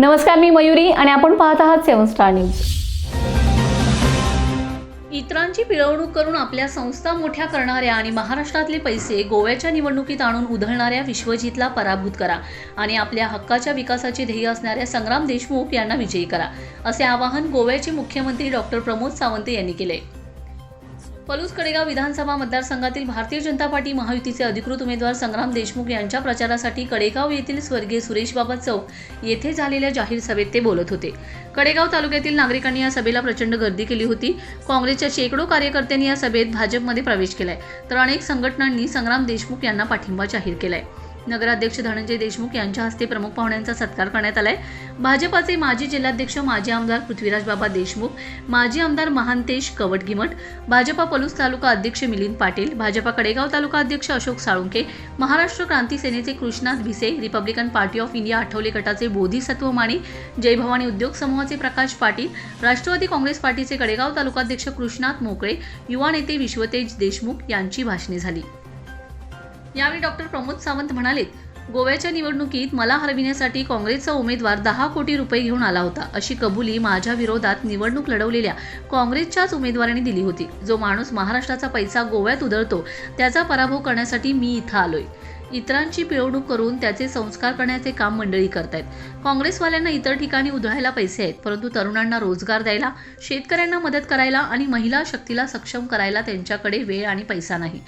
नमस्कार मी मयुरी आणि आपण पाहत आहात सेवन स्टार न्यूज. इतरांची पिळवणूक करून आपल्या संस्था मोठ्या करणाऱ्या आणि महाराष्ट्रातले पैसे गोव्याच्या निवडणुकीत आणून उधळणाऱ्या विश्वजितला पराभूत करा आणि आपल्या हक्काच्या विकासाचे ध्येय असणाऱ्या संग्राम देशमुख यांना विजयी करा असे आवाहन गोव्याचे मुख्यमंत्री डॉक्टर प्रमोद सावंत यांनी केले. पलूस कडेगाव विधानसभा मतदारसंघातील भारतीय जनता पार्टी महायुतीचे अधिकृत उमेदवार संग्राम देशमुख यांच्या प्रचारासाठी कडेगाव येथील स्वर्गीय सुरेश बाबा चौक येथे झालेल्या जाहीर सभेत ते बोलत होते. कडेगाव तालुक्यातील नागरिकांनी या सभेला प्रचंड गर्दी केली होती. काँग्रेसच्या शेकडो कार्यकर्त्यांनी या सभेत भाजपमध्ये प्रवेश केलाय. तर अनेक संघटनांनी संग्राम देशमुख यांना पाठिंबा जाहीर केलाय. नगराध्यक्ष धनंजय देशमुख यांच्या हस्ते प्रमुख पाहुण्यांचा सत्कार करण्यात आलाय. भाजपाचे माजी जिल्हाध्यक्ष माजी आमदार पृथ्वीराज बाबा देशमुख माजी आमदार महांतेश कवटगिमट भाजपा पलूस तालुका अध्यक्ष मिलिंद पाटील भाजपा कडेगाव तालुका अध्यक्ष अशोक साळुंके महाराष्ट्र क्रांती सेनेचे Krishnat Bhise Republican Party of India Athawale गटाचे बोधिसत्व माने जय भवानी उद्योग समूहाचे प्रकाश पाटील राष्ट्रवादी काँग्रेस पार्टीचे कडेगाव तालुकाध्यक्ष कृष्णात मोकळे युवा नेते विश्वतेज देशमुख यांची भाषणे झाली. यावेळी डॉक्टर प्रमोद सावंत म्हणालेत गोव्याच्या निवडणुकीत मला हरविण्यासाठी काँग्रेसचा उमेदवार दहा कोटी रुपये घेऊन आला होता. अशी कबुली माझ्या विरोधात निवडणूक लढवलेल्या काँग्रेसच्याच उमेदवाराने दिली होती. जो माणूस महाराष्ट्राचा पैसा गोव्यात उधळतो त्याचा पराभव करण्यासाठी मी इथं आलोय. इतरांची पिळवणूक करून त्याचे संस्कार करण्याचे काम मंडळी करतायत. काँग्रेसवाल्यांना इतर ठिकाणी उधळायला पैसे आहेत परंतु तरुणांना रोजगार द्यायला शेतकऱ्यांना मदत करायला आणि महिला शक्तीला सक्षम करायला त्यांच्याकडे वेळ आणि पैसा नाही.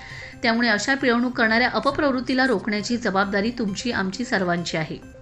त्यामुळे अशा पिळवणूक करणाऱ्या अपप्रवृत्तीला रोखण्याची जबाबदारी तुमची आमची सर्वांची आहे.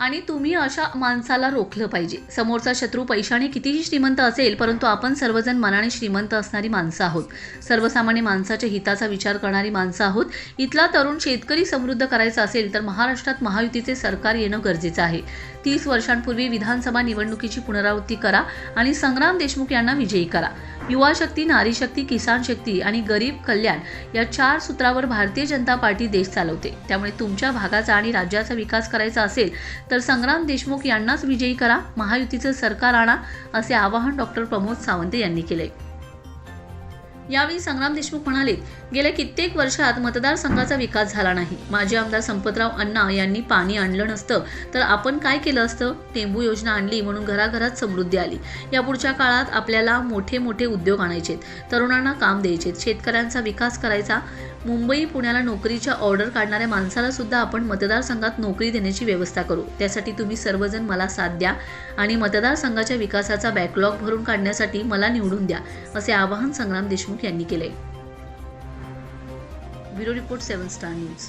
आणि तुम्ही अशा माणसाला रोखलं पाहिजे. समोरचा शत्रू पैशाने कितीही श्रीमंत असेल परंतु आपण सर्वजण मनाने श्रीमंत असणारी माणसं आहोत. सर्वसामान्य माणसाच्या हिताचा विचार करणारी माणसं आहोत. इथला तरुण शेतकरी समृद्ध करायचा असेल तर महाराष्ट्रात महायुतीचे सरकार येणं गरजेचं आहे. तीस वर्षांपूर्वी विधानसभा निवडणुकीची पुनरावृत्ती करा आणि संग्राम देशमुख यांना विजयी करा. युवा शक्ती नारी शक्ती किसान शक्ती आणि गरीब कल्याण या चार सूत्रावर भारतीय जनता पार्टी देश चालवते. त्यामुळे तुमच्या भागाचा आणि राज्याचा विकास करायचा असेल तर संग्राम देशमुख यांनाच विजयी करा महायुतीचं सरकार आणा असे आवाहन डॉक्टर प्रमोद सावंत यांनी केले यावेळी संग्राम देशमुख म्हणाले गेल्या कित्येक वर्षात मतदारसंघाचा विकास झाला नाही. माजी आमदार संपतराव अण्णा यांनी पाणी आणलं नसतं तर आपण काय केलं असतं? टेंबू योजना आणली म्हणून घराघरात समृद्धी आली. या पुढच्या काळात आपल्याला मोठे मोठे उद्योग आणायचेत तरुणांना काम द्यायचेत शेतकऱ्यांचा विकास करायचा मुंबई पुण्याला नोकरीच्या ऑर्डर काढणाऱ्या माणसाला सुद्धा आपण मतदारसंघात नोकरी देण्याची व्यवस्था करू. त्यासाठी तुम्ही सर्वजण मला साथ द्या आणि मतदारसंघाच्या विकासाचा बॅकलॉग भरून काढण्यासाठी मला निवडून द्या असे आवाहन संग्राम देशमुख यांनी केले bureau report seven star news.